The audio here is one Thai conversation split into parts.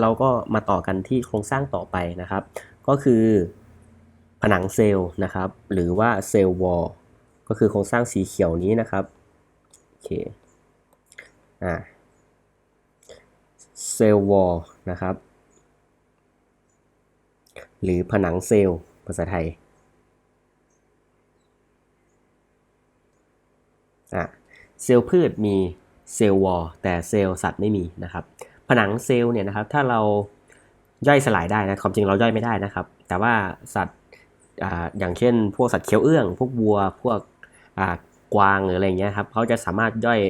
เราก็มาต่อกันที่โครงสร้างต่อไปนะครับ ก็คือผนังเซลล์นะครับ หรือว่าเซลล์วอลก็คือโครงสร้างสีเขียวนี้นะครับโอเคอ่าเซลล์วอลนะครับ หรือผนังเซลล์ภาษาไทยอะเซลล์พืชมีเซลล์วอลแต่เซลล์สัตว์ไม่มีนะครับ ผนังเซลล์เนี่ยนะครับถ้าเราย่อยสลายได้นะความจริงเราย่อยไม่ได้นะครับ แต่ว่าสัตว์อย่างเช่น พวกสัตว์เคี้ยวเอื้อง พวกวัวพวกกวางหรืออะไรเงี้ยครับเขาจะสามารถย่อย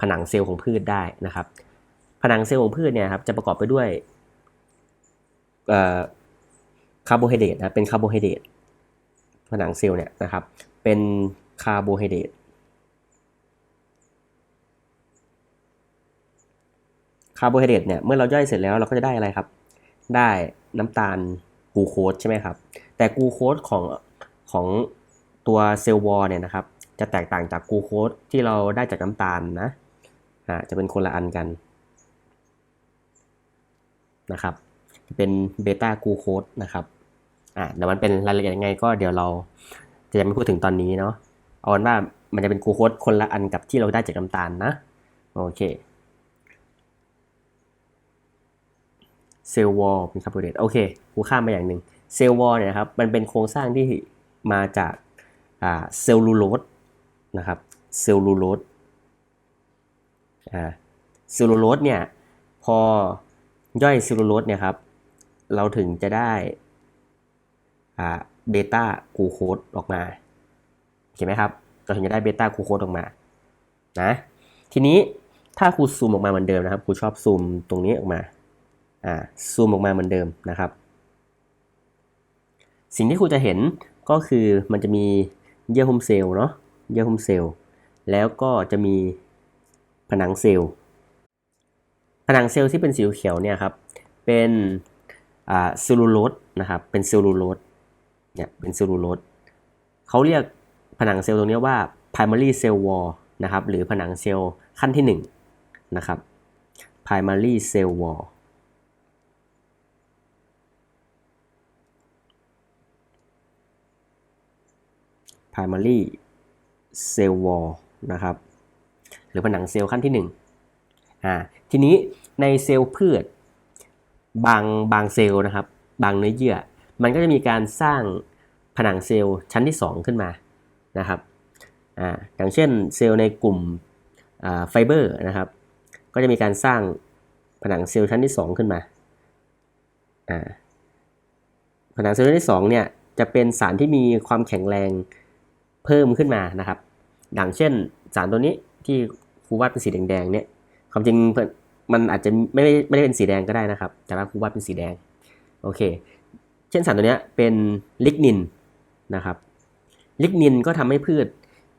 ผนังเซลล์ของพืชได้นะครับ ผนังเซลล์ของพืชเนี่ยครับจะประกอบไปด้วยคาร์โบไฮเดรตนะเป็นคาร์โบไฮเดรตผนังเซลล์เนี่ยนะครับเป็นคาร์โบไฮเดรต คาร์โบไฮเดรตเนี่ยเมื่อเราย่อยเสร็จแล้วเราก็จะได้อะไรครับ ได้น้ำตาลกูโคสใช่ไหมครับ แต่กูโคสของของตัวเซลล์วอลเนี่ยนะครับ จะแตกต่างจากกูโคสที่เราได้จากน้ำตาลนะอ่าจะเป็นคนละอันกันนะครับ เป็นเบต้ากูโคสนะครับอ่าแต่มันเป็นรายละเอียดยังไงก็เดี๋ยวเราจะยังไม่พูดถึงตอนนี้เนาะเอาเป็นว่ามันจะเป็นกูโคสคนละอันกับที่เราได้จากน้ำตาลนะ โอเค เซลล์วอลเป็นคาร์โบไฮเดรตโอเคกูข้ามมาอย่างหนึ่งเซลล์วอลเนี่ยครับมันเป็นโครงสร้างที่มาจากเซลลูโลสนะครับเซลลูโลสเซลลูโลสเนี่ยพอย่อยเซลลูโลสเนี่ยครับเราถึงจะได้เบต้ากูโคสออกมาเห็นไหมครับเราถึงจะได้เบต้ากูโคสออกมานะทีนี้ถ้าครูซูมออกมาเหมือนเดิมนะครับครูชอบซูมตรงนี้ออกมา อ่าซูมออกมาเหมือนเดิมนะครับ สิ่งที่ครูจะเห็นก็คือมันจะมีเยื่อหุ้มเซลล์เนาะเยื่อหุ้มเซลล์แล้วก็จะมีผนังเซลล์ ผนังเซลล์ที่เป็นสีเขียวเนี่ยครับ เป็นเซลลูโลสนะครับ เป็นเซลลูโลสเนี่ยเป็นเซลลูโลสเขาเรียกผนังเซลล์ตรงนี้ว่า primary cell wall นะครับ หรือผนังเซลล์ขั้นที่1นะครับ primary cell wall primary cell wall นะครับ หรือผนังเซลล์ขั้นที่1อ่าทีนี้ในเซลล์พืช บางบางเซลล์นะครับ บางเนื้อเยื่อ มันก็จะมีการสร้างผนังเซลล์ชั้นที่ 2 ขึ้นมานะครับอ่าอย่างเช่นเซลล์ในกลุ่มไฟเบอร์นะครับ ก็จะมีการสร้างผนังเซลล์ชั้นที่ 2 ขึ้นมาอ่าผนังเซลล์ชั้นที่2เนี่ยจะเป็นสารที่มีความแข็งแรง เพิ่มขึ้นมานะครับอย่างเช่นสารตัวนี้ที่ครูวาดเป็นสีแดงๆเนี่ยความจริงมันอาจจะไม่ได้ไม่ได้เป็นสีแดงก็ได้นะครับ แต่ว่าครูวาดเป็นสีแดงโอเค เช่นสารตัวนี้เป็นลิกนินนะครับลิกนินก็ทำให้พืช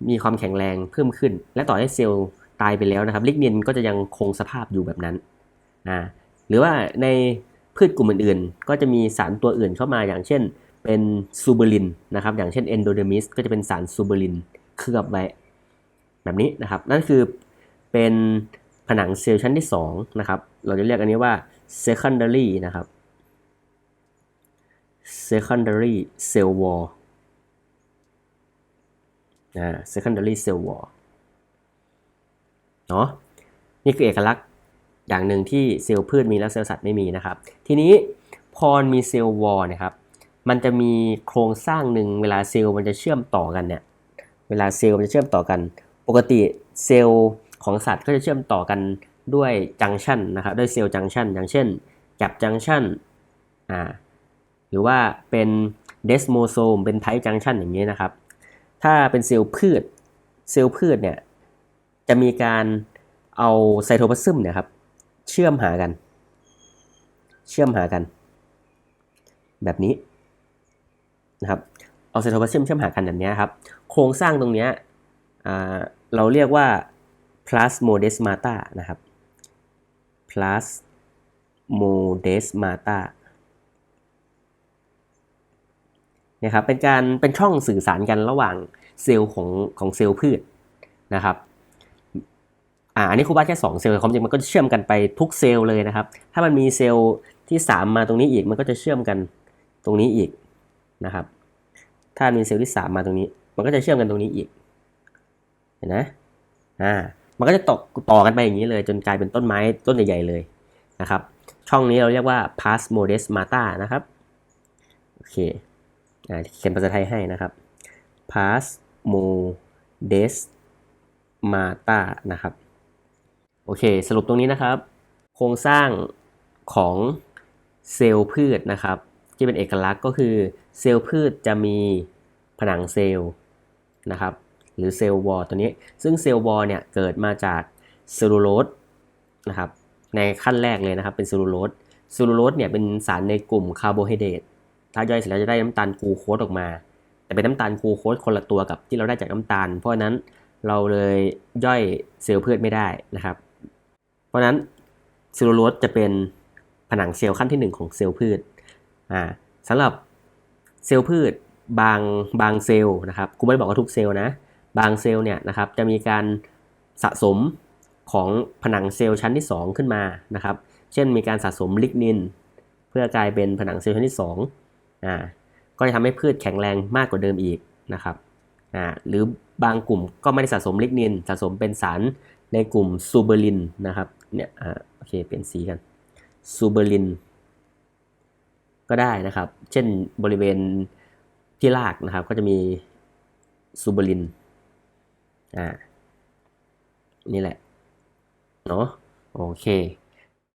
มีความแข็งแรงเพิ่มขึ้น และต่อให้เซลล์ตายไปแล้วนะครับ ลิกนินก็จะยังคงสภาพอยู่แบบนั้นอ่าหรือว่าในพืชกลุ่มอื่นๆ ก็จะมีสารตัวอื่นเข้ามาอย่างเช่น เป็นซูเบอรินนะครับอย่างเช่นเอนโดเดมิสก็จะเป็นสารซูเบอรินเคลือบไว้แบบนี้นะครับ นั่นคือเป็นผนังเซลล์ชั้นที่2นะครับเราจะเรียกอันนี้ว่า secondary นะครับ secondary cell wall อ่า secondary cell wall เนาะนี่คือเอกลักษณ์อย่างหนึ่งที่เซลล์พืชมีแล้วเซลล์สัตว์ไม่มีนะครับ ทีนี้พอมีเซลล์วอลนะครับ มันจะมีโครงสร้างหนึ่งเวลาเซลล์มันจะเชื่อมต่อกันเนี่ย เวลาเซลล์มันจะเชื่อมต่อกัน ปกติเซลล์ของสัตว์ก็จะเชื่อมต่อกันด้วยจังชันนะครับด้วยเซลล์จังชันอย่างเช่นแกบจังชันอ่าหรือว่าเป็นเดสโมโซมเป็นไทจังชันอย่างนี้นะครับ ถ้าเป็นเซลล์พืชเซลล์พืชเนี่ยจะมีการเอาไซโทพลาซึมเนี่ยครับเชื่อมหากัน เชื่อมหากัน แบบนี้ นะครับเอาไซโทพลาซึมเชื่อมหากันแบบนี้ครับ โครงสร้างตรงนี้เราเรียกว่า plasmodesmata นะครับ plasmodesmata นะครับเป็นการเป็นช่องสื่อสารกันระหว่างเซลล์ของของเซลล์พืชนะครับอ่าอันนี้ครูวาแค่ 2 เซลล์ความจริงมันก็เชื่อมกันไปทุกเซลล์เลยนะครับ ถ้ามันมีเซลล์ที่ 3 มาตรงนี้อีกมันก็จะเชื่อมกันตรงนี้อีก นะครับ ถ้ามีเซลล์ที่ 3 มาตรงนี้ มันก็จะเชื่อมกันตรงนี้อีก เห็นนะอ่า มันก็จะตกต่อกันไปอย่างนี้เลย จนกลายเป็นต้นไม้ต้นใหญ่ๆเลยนะครับ ช่องนี้เราเรียกว่า pars modesmata นะครับ โอเค อ่าเขียนภาษาไทยให้นะครับ pars modesmata นะครับ โอเค สรุปตรงนี้นะครับ โครงสร้างของเซลล์พืชนะครับ ที่เป็นเอกลักษณ์ก็คือเซลล์พืชจะมีผนังเซลล์นะครับหรือเซลล์วอลตัวนี้ ซึ่งเซลล์วอลเนี่ยเกิดมาจากเซลลูโลสนะครับในขั้นแรกเลยนะครับเป็นเซลลูโลสเซลลูโลสเนี่ยเป็นสารในกลุ่มคาร์โบไฮเดรตถ้าย่อยเสร็จแล้วจะได้น้ำตาลกูโคสออกมา แต่เป็นน้ำตาลกูโคสคนละตัวกับที่เราได้จากน้ำตาล เพราะนั้นเราเลยย่อยเซลล์พืชไม่ได้นะครับ เพราะนั้นเซลลูโลสจะเป็นผนังเซลล์ขั้นที่หนึ่งของเซลล์พืช อ่าสำหรับเซลล์พืชบางบางเซลล์นะครับกูไม่ได้บอกว่าทุกเซลล์นะ บางเซลล์เนี่ยนะครับจะมีการสะสมของผนังเซลล์ชั้นที่ 2 ขึ้นมานะครับ เช่นมีการสะสมลิกนิน เพื่อกลายเป็นผนังเซลล์ชั้นที่2อ่าก็จะทำให้พืชแข็งแรงมากกว่าเดิมอีกนะครับอ่าหรือบางกลุ่มก็ไม่ได้สะสมลิกนิน สะสมเป็นสารในกลุ่มซูเบอรินนะครับเนี่ยอ่าโอเคเปลี่ยนสีกันซูเบอริน ก็ได้นะครับ เช่นบริเวณที่ลากนะครับ ก็จะมีซูบอรินอ่านี่แหละเนาะโอเค